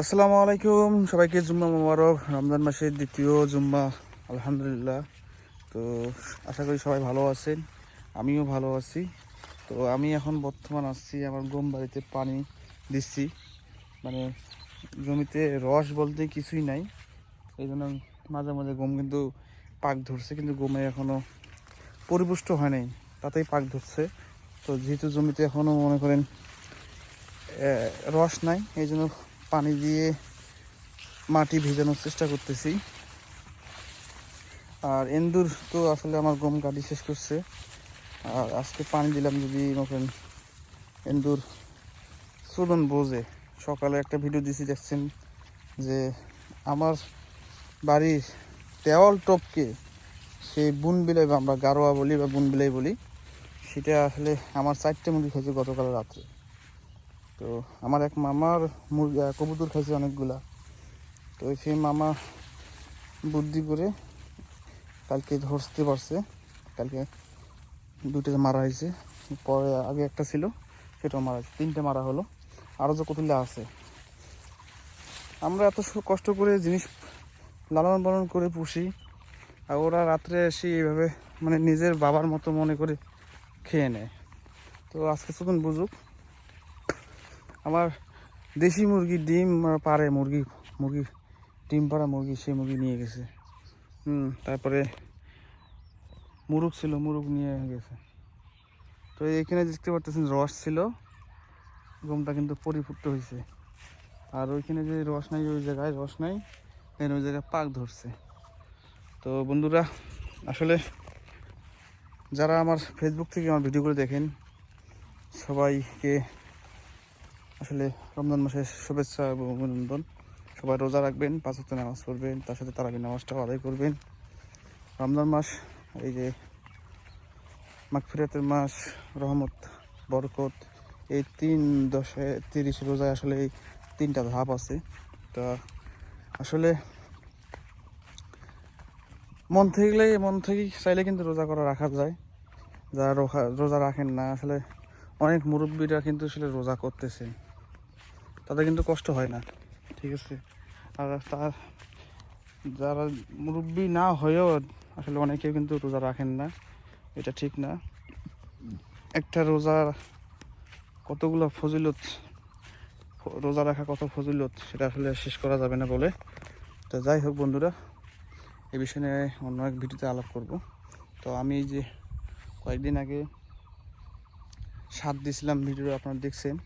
আসসালামু আলাইকুম। সবাইকে জুম্মা মোবারক। রমজান মাসের দ্বিতীয় জুম্মা, আলহামদুলিল্লাহ। তো আশা করি সবাই ভালো আছেন, আমিও ভালো আছি। তো আমি এখন বর্তমান আসছি আমার গম বাড়িতে পানি দিচ্ছি। মানে জমিতে রস বলতে কিছুই নাই। এই জন্য মাঝে মাঝে গম কিন্তু পাক ধরছে, কিন্তু গমে এখনও পরিপুষ্ট হয় নাই। তাতেই পাক ধরছে। তো যেহেতু জমিতে এখনও মনে করেন রস নাই, এই জন্য পানি দিয়ে মাটি ভেজানোর চেষ্টা করতেছি। আর এন্দুর তো আসলে আমার গম কাটি শেষ করছে। আর আজকে পানি দিলাম যদি মনে এন্দুর চলন বোঝে। সকালে একটা ভিডিও দিছি, দেখছেন যে আমার বাড়ির দেওয়াল টপকে সেই বুন বিলাই বা আমরা গারোয়া বলি বা বুন বিলাই বলি, সেটা আসলে আমার চারটে মুরগি খেয়েছে গতকাল রাত্রে। তো আমার এক মামার মুরগি কবুতর খাইছে অনেকগুলা। তো সেই মামা বুদ্ধি করে কালকে ধরতে পারছে। কালকে দুটো মারা হয়েছে। পরে আগে একটা ছিল, সেটাও মারা হয়েছে। তিনটে মারা হলো। আরও যে কতগুলো আছে। আমরা এত কষ্ট করে জিনিস লালন পালন করে পুষি, আর ওরা রাত্রে এসে এইভাবে মানে নিজের বাবার মতো মনে করে খেয়ে নেয়। তো আজকে শুধু বুঝুক আমার দেশি মুরগি ডিম পারে, মুরগি মুরগি, ডিম পাড়া মুরগি সেই মুরগি নিয়ে গেছে। হুম, তারপরে মুরগ ছিল, মুরগ নিয়ে গেছে। তো এখানে দেখতে পারতেছেন রস ছিল, গমটা কিন্তু পরিপুষ্ট হয়েছে। আর ওইখানে যে রস নাই, ওই জায়গায় রস নাই এখানে ওই জায়গায় পাক ধরছে। তো বন্ধুরা, আসলে যারা আমার ফেসবুক থেকে আমার ভিডিওগুলো দেখেন, সবাইকে আসলে রমজান মাসের শুভেচ্ছা এবং অভিনন্দন। সবাই রোজা রাখবেন, পাঁচ ওয়াক্ত নামাজ পড়বেন, তার সাথে তারাবি নামাজটাও আদায় করবেন। রমজান মাস, এই যে মাগফিরাতের মাস, রহমত, বরকত, এই তিন দশে তিরিশ রোজায় আসলে এই তিনটা ধাপ আছে। তা আসলে মন থেকে মন থেকেই চাইলে কিন্তু রোজা করা রাখা যায়। যারা রোজা- রাখেন না, আসলে অনেক মুরব্বীরা কিন্তু আসলে রোজা করতেছে তাদের কিন্তু কষ্ট হয় না, ঠিক আছে? আর তার, যারা মুরব্বী না হয়েও আসলে অনেকেও কিন্তু রোজা রাখেন না, এটা ঠিক না। একটা রোজার কতগুলো ফজিলত, রোজা রাখা কত ফজিলত, সেটা আসলে শেষ করা যাবে না বলে। তো যাই হোক বন্ধুরা, এ বিষয় নিয়ে অন্য এক ভিডিওতে আলাপ করব। তো আমি যে কয়েকদিন আগে সাত দিয়েছিলাম ভিডিও আপনারা দেখছেন।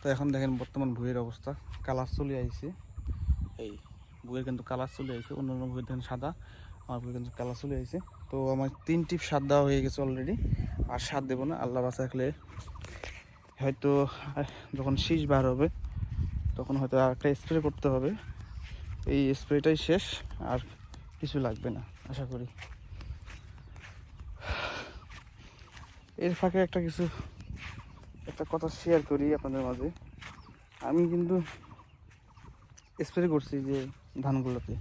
তো এখন দেখেন বর্তমান ভুঁয়ের অবস্থা। কালার চলে আইছে। এই ভুঁয়ের কিন্তু কালার চলে আইছে অন্য অন্য ভুঁয়ের দেখেন সাদা, আমার ভুঁয়ে কিন্তু কালার চলে আইছে। তো আমার তিন টিপ সাত দেওয়া হয়ে গেছে অলরেডি আর সাত দেবো না, আল্লাহ বাঁচা রাখলে হয়তো যখন শীষ বার হবে, তখন হয়তো আর একটা স্প্রে করতে হবে। এই স্প্রেটাই শেষ, আর কিছু লাগবে না, আশা করি। এর ফাঁকে একটা কিছু একটা কথা শেয়ার করি আপনাদের মাঝে। আমি কিন্তু স্প্রে করছি যে ধানগুলোতে।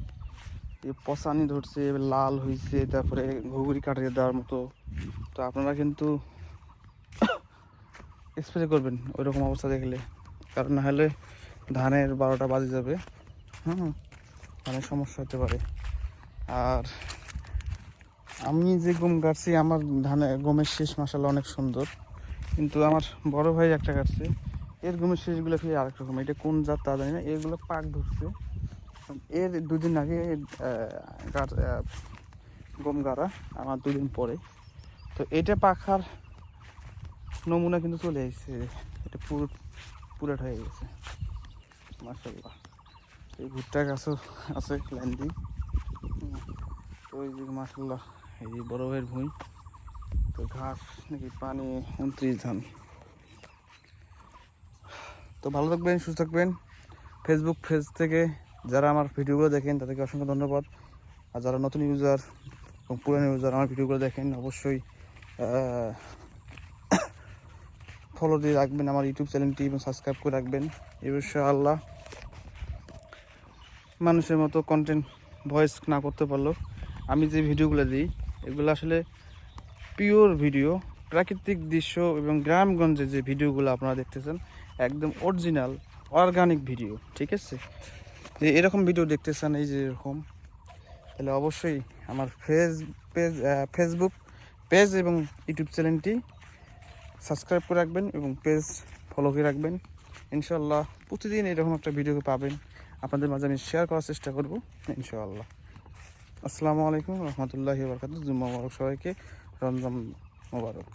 এই পচানি ধরছে, লাল হয়েছে তারপরে ঘুঘুরি কাটিয়ে দেওয়ার মতো। তো আপনারা কিন্তু স্প্রে করবেন ওই রকম অবস্থা দেখলে। কারণ না হলে ধানের বারোটা বাজে যাবে। হুম, ধানের সমস্যা হতে পারে। আর আমি যে গম কাটছি, আমার ধানে গমের শেষ মাসালা অনেক সুন্দর। কিন্তু আমার বড় ভাই একটা কাটছে। এর গমের শেষগুলো ফিরে আরেক রকম। এটা কোন জাত তা জানি না। এগুলো পাক ধরছে। এর দুদিন আগে গম গাড়া আমার দুদিন পরে। তো এটা পাখার নমুনা কিন্তু চলে এসেছে। এটা পুরো পুরাট হয়ে গেছে। মাসাল্লাহ এই ভুট্টা গাছও আছে হুম, তো ওই যে মাসাল্লাহ এই বড় ভাইয়ের ভুঁই। তো ঘাস নাকি পানি, উনত্রিশ ধান। তো ভালো থাকবেন, সুস্থ থাকবেন। ফেসবুক পেজ থেকে যারা আমার ভিডিওগুলো দেখেন, তাদেরকে অসংখ্য ধন্যবাদ। আর যারা নতুন ইউজার এবং পুরানো ইউজার আমার ভিডিওগুলো দেখেন, অবশ্যই ফলো দিয়ে রাখবেন আমার ইউটিউব চ্যানেলটি এবং সাবস্ক্রাইব করে রাখবেন। বিষয়ে আল্লাহ মানুষের মতো কন্টেন্ট ভয়েস না করতে পারলেও আমি যে ভিডিওগুলো দিই, এগুলো আসলে পিওর ভিডিও, প্রাকৃতিক দৃশ্য এবং গ্রামগঞ্জে যে ভিডিওগুলো আপনারা দেখতেছেন, একদম অরিজিনাল অর্গানিক ভিডিও ঠিক আছে? যে এরকম ভিডিও দেখতে চান এই যে এরকম, তাহলে অবশ্যই আমার ফেস, পেজ ফেসবুক পেজ এবং ইউটিউব চ্যানেলটি সাবস্ক্রাইব করে রাখবেন এবং পেজ ফলো করে রাখবেন। ইনশাল্লাহ প্রতিদিন এরকম একটা ভিডিও পাবেন। আপনাদের মাঝে আমি শেয়ার করার চেষ্টা করব, ইনশাআল্লাহ। আসসালামু আলাইকুম রহমতুল্লাহি বরকাত জুম্মা সবাইকে। রমজান মোবারক